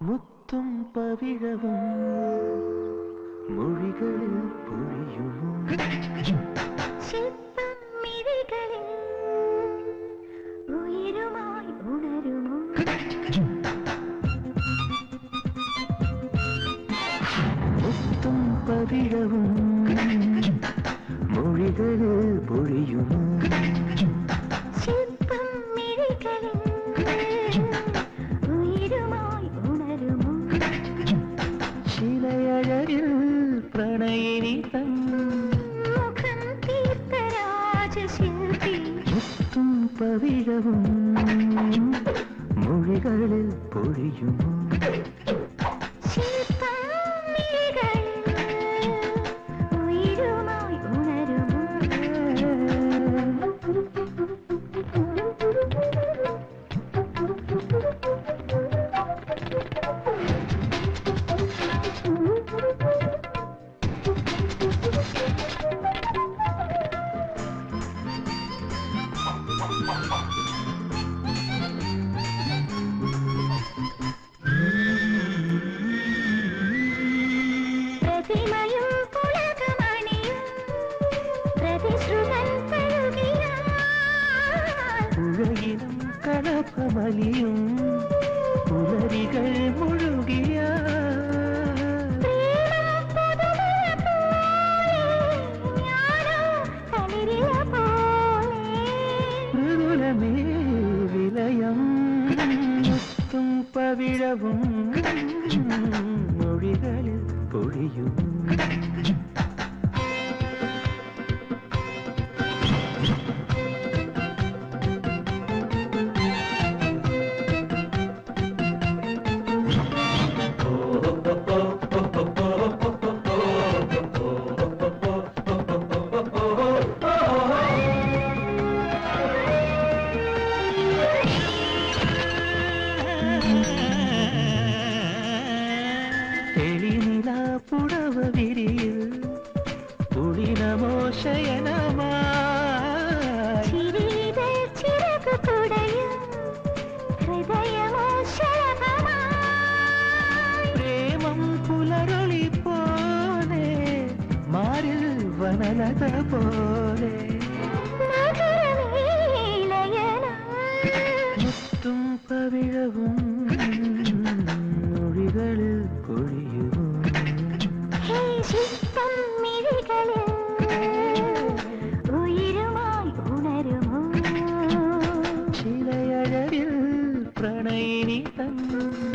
മുത്തും പവിഴവും മൊഴികളിൽ പൊഴിയുമോ? ഉയരുമായി ഉണരുമോ? മുത്തും പവിഴവും മൊഴികളിൽ പവിഴവും മൊഴികളിൽ പൊഴിയുമോ பசுமையும் புலகமணியும் பிரதிஷ்ருதன் புழையிலும் கலப்பமலியும் புடவ விரியில் குளிரமோ சயனமா சிறகு குடையும் ஹயமோ சலபமா பிரேமம் புலரொளி போலே மாறில் வனலத போலே. முத்தும் பவிழவும் Mm-hmm.